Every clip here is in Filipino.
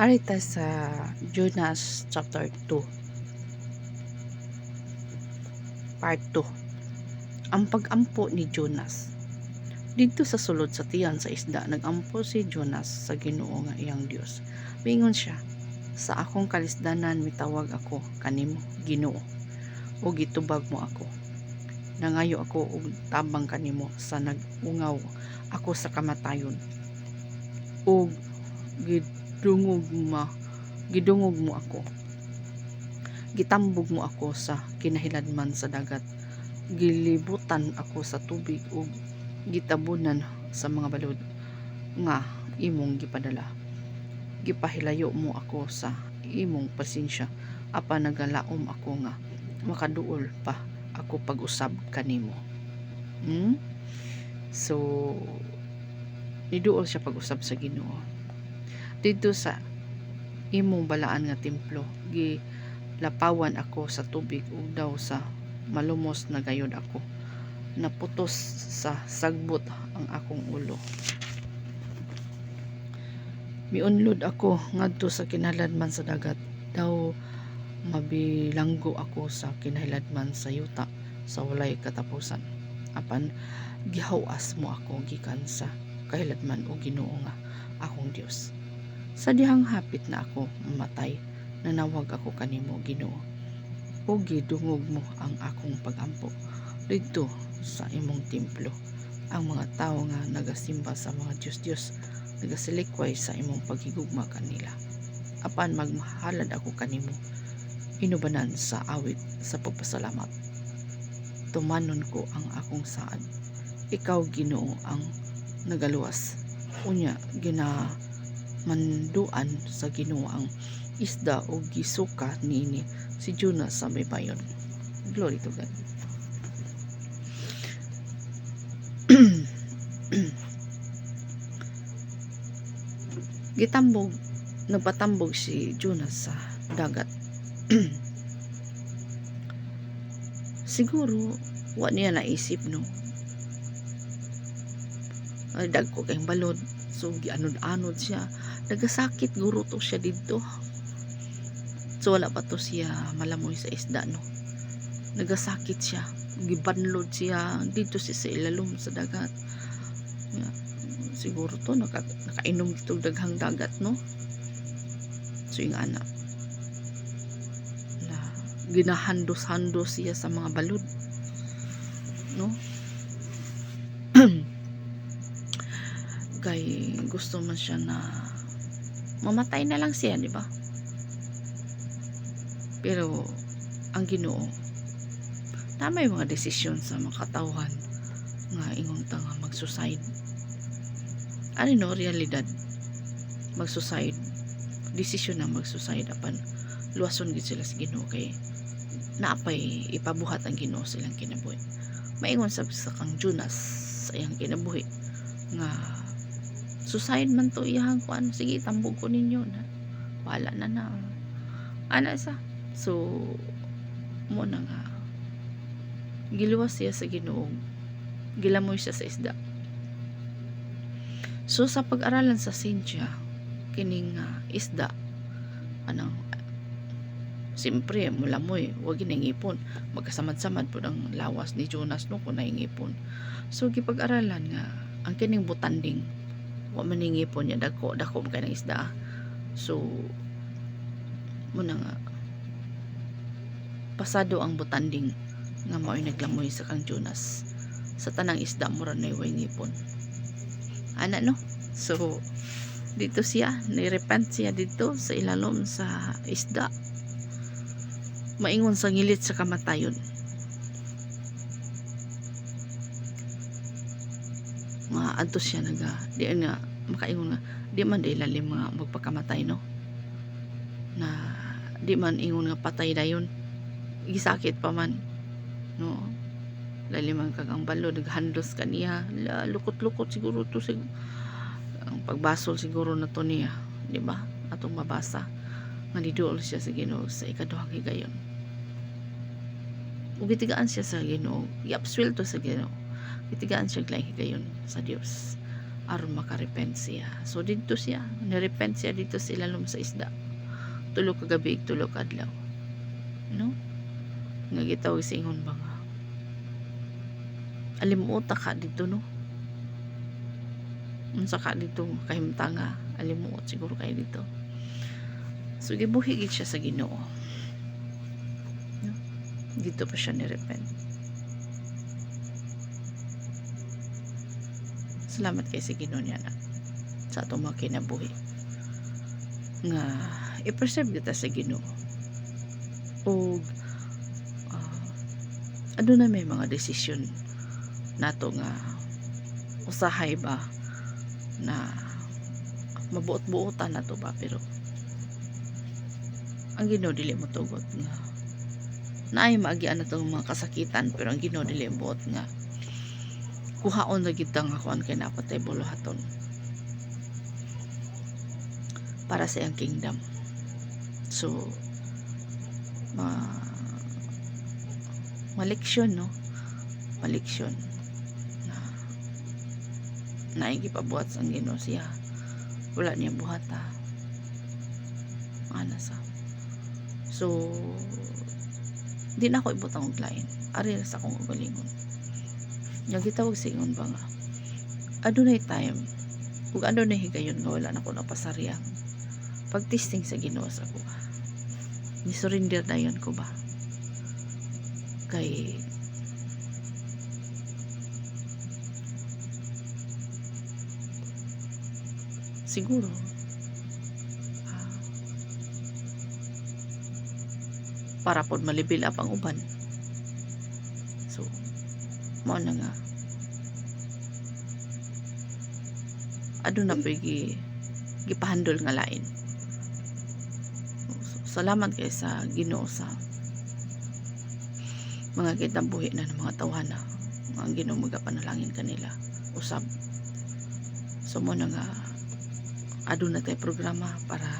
Arita sa Jonas chapter 2 part 2 ang pag-ampo ni Jonas dito sa sulod sa tiyan sa isda nagampo si Jonas sa Ginoo nga iyang Dios mingon siya sa akong kalisdanan mitawag ako kanimo Ginoo o gitubag mo ako. Nangayo ako og tabang kanimo sa nagungaw ako sa kamatayon og gidungog ma gidungog mo ako. Gitambog mo ako sa kinahiladman sa dagat. Gilibutan ako sa tubig ug gitabunan sa mga balod nga imong gipadala. Gipahilayo mo ako sa imong pasensya apan nagalaom ako nga makaduol pa ako pag-usab kanimo. Hmm? so niduol siya pag-usab sa Ginoo dito sa imong balaan nga templo gi lapawan ako sa tubig ug daw sa malumos na gayod ako. Naputos sa sagbot ang akong ulo. Miunlod ako ngadto sa kinaladman sa dagat. Daw mabilanggo ako sa kinahiladman sa yuta sa walay katapusan. Apan gihawas mo ako gikan sa kahiladman o Ginoo nga akong Dios sa dihang hapit na ako mamatay nanawag ako kanimo Ginoo. O gidungog mo ang akong pagampo. Dito sa imong templo ang mga tao nga nagasimba sa mga Diyos-Diyos nagasilikway sa imong paghigugma kanila. Apan magmahalad ako kanimo inubanan sa awit sa pagpasalamat. Tumanon ko ang akong saad. Ikaw Ginoo ang nagaluwas. Unya gina manduan sa Ginoo ang isda o gisuka niini si Jonas sa may bayon. Glory to God. Gitambog nagpatambog si Jonas sa dagat. Siguro wa niya naisip no? Ay dagko kayong balod so gianod-anod siya. Nagasakit guro to siya dito. So wala pa to siya malamoy sa isda no? Nagasakit siya. Gibanlod siya dito siya sa ilalom sa dagat. Siguro to naka, nakainom itong daghang dagat no? So yung anak. Na ginahandos-handos siya sa mga balod. No kay gusto man siya na mamatay na lang siya di ba? Pero ang Ginoo tama yung mga desisyon sa mga katawhan nga ingon ta nga mag-suicide. Ano no realidad. Mag-suicide. Desisyon na mag-suicide apan luwason gid sila sa Ginoo kay naapay ipabuhat ang Ginoo silang kinabuhi. Maingon sa kang Jonas sa iyang kinabuhi nga suicide man to iyang kuan sige tambog ko ninyo na. Wala na na. Ana sa. So mo na nga. Giluwas siya sa Ginoo gilamoy siya sa isda. So sa pag-aralan sa Cynthia kining uh, isda anong Siyempre, mula mo eh, huwag ipon. Magkasamad-samad po ng lawas ni Jonas no kung naingipon. So, gipag-aralan nga, ang kining butanding, wa maningipon niya, dako, dako ka ng isda. So, muna nga, pasado ang butanding nga mao'y naglamoy sa kang Jonas. Sa tanang isda, mura na iway ngipon. Ana no? So, dito siya, nirepent siya dito sa ilalom sa isda maingon sa ngilit sa kamatayon adto siya naga. Di nga makaingon nga di man di lalim nga magpakamatay no? Na di man ingon nga patay dayon. Gisakit pa man no? Lalim ang kagang balo naghandos kaniya lukot-lukot siguro to sig ang pagbasol siguro na to niya di ba? Atong mabasa. Nga niduol siya sa Ginoo sa ikaduhang higayon. Ug siya sa Ginoo i-upswell to sa Ginoo gitigaan siya higayon sa Dios aron makarepent siya. So dito siya. Nirepent siya dito sa ilalom sa isda. Tulo ka gabi tulo adlaw. No? Nga gitawag sa ingon ba nga? Alimuota ka dito no? Unsa ka dito kahimtanga alimuot siguro kay dito. So gibuhi gid siya sa Ginoo. No? dito pa siya nirepent salamat kay sa Ginoo na sa atong mga kinabuhi. Nga i-preserve kita sa Ginoo. O uh, ano na may mga desisyon nato nga usahay ba na mabuot-buotan na to ba? Pero ang Ginoo dili mo tugot nga naay maagian na mga kasakitan pero ang Ginoo dili buot nga kuhaon na gid nga kuan kay napatay buluhaton. Para sa iyang kingdom. So ma maleksyon no? Maleksyon. Na naigipabuhat sa Ginoo siya. Wala niya buhata ana sa. So di na ako ibutang og lain. Ari sa akong ugalingon nga gitawag sa ba nga adunay time? Ug adunay higayon nga wala na ko napasariyang pagtisting sa Ginoo sa ako ni surrender na yun ko ba? Kay siguro ah, para pod malibil up uban mao na nga. Ado na pigi gipahandol nga lain. Salamat kay sa Ginoo sa mga kitabuhi na ng mga tawhana. Ang Ginoo magapanalangin kanila. Usab so mo na nga ado na tay programa para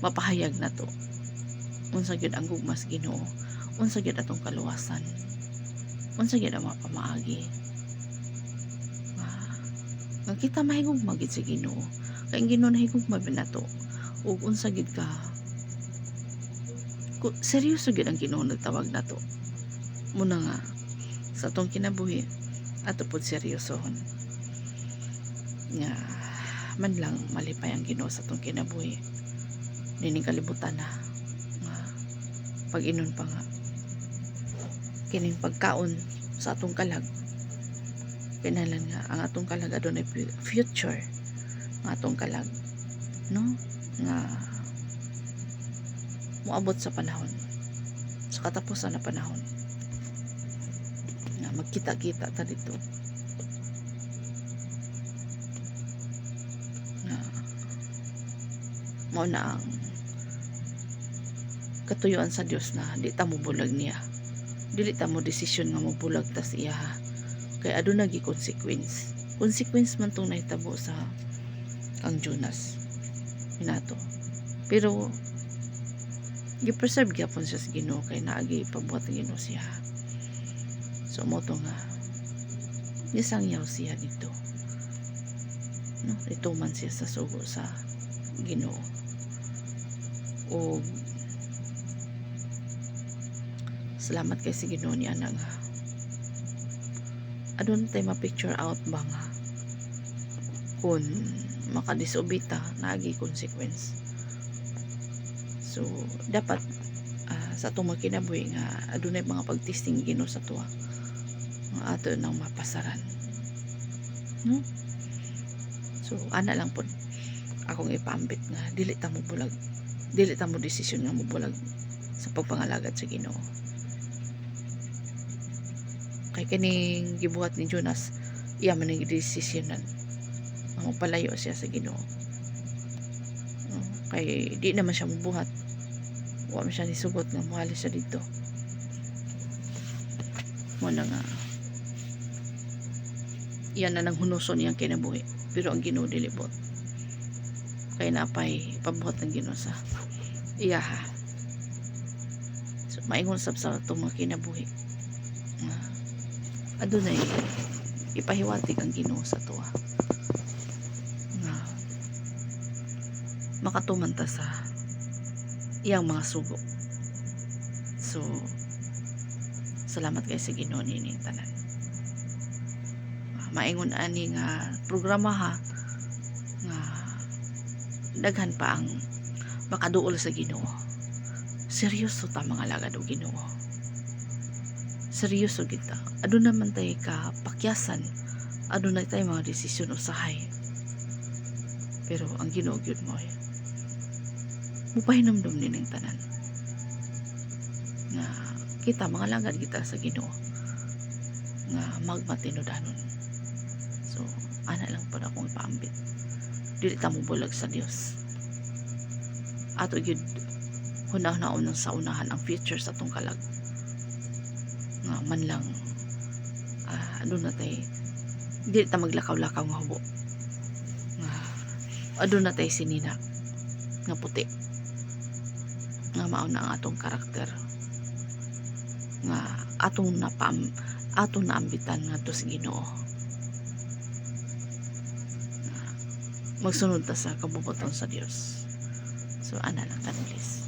mapahayag na to. Unsa gyud ang gugmas Ginoo? Unsa gyud atong kaluwasan unsa gyud ang pamaagi nga nga kita mahigugma gid sa Ginoo. Kay ang Ginoo nahigugma ba nato ug unsa gyud ka? Ku, seryoso gyud ang Ginoo nagtawag nato muna nga sa atong kinabuhi ato pod seryosohon. Nga man lang malipay ang Ginoo sa atong kinabuhi. Nining kalibutan na. Nga pag-inon pa nga kining pagkaon sa atong kalag. Kinalan nga ang atong kalag adunay fu- future. Ang atong kalag no? Nga moabot sa panahon. Sa katapusan na panahon. Nga magkita-kita ta dito. Nga mao na ang katuyuan sa Dios na di ta mo bulag niya dili ta mo desisyon nga mo bulag ta siya ha? Kay aduna gi consequence. Consequence man tong nahitabo sa kang Jonas. Minato pero gi-preserve gyapon siya sa Ginoo kay naagi pabuhat ng Ginoo siya. So mo to nga nisangyaw siya dito. No? Ito man siya sa sugo sa Ginoo. O salamat kay si Ginoo ni ana nga adun tay ma-picture out ba nga? Kung makadisobita nagi consequence. So dapat ah, sa atong mga kinabuhi nga adunay mga pagtisting Ginoo sa tuwa. Nga ato nang mapasaran. No? So ana lang pod akong ipambit nga dili ta mo bulag dili ta mo desisyon nga mo bulag sa pagpangalagad sa Ginoo kay kining gibuhat ni Jonas iya man ang desisyonan ang palayo siya sa Ginoo. Oh, kay di naman siya mabuhat wa man siya nisugot nga muhali siya dito. Mo nga. Iyan na nang hunuson niyang kinabuhi pero ang Ginoo dilibot kay napay pabuhat ng Ginoo sa iya ha. So maingon sab sa itong mga kinabuhi adunay ipahiwatig ang Ginoo sa tuwa. Nga makatuman ta sa iyang mga sugo. So salamat kay sa Ginoo nining tanan. Maingon ani nga programa ha nga daghan pa ang makaduol sa Ginoo. Seryoso ta mga lagad og Ginoo seryoso kita. Aduna man tay ka pakyasan aduna tay mga desisyon usahay pero ang Ginoo gyud mo ay mupahinumdum din ang tanan. Nga kita mga lagad kita sa Ginoo. Nga magmatinodanon. So ana lang po akong ipaambit. Dili ta mo bulag sa Dios ato gyud hunahon sa unahan ang future sa atong kalag man lang ah, ano na tay dili ta maglakaw-lakaw nga hubo nga aduna tay sinina nga puti nga mao na ang atong karakter nga atong napam atong naambitan nga to sa Ginoo. Magsunod ta sa kabubuton sa Dios so ana lang kanilis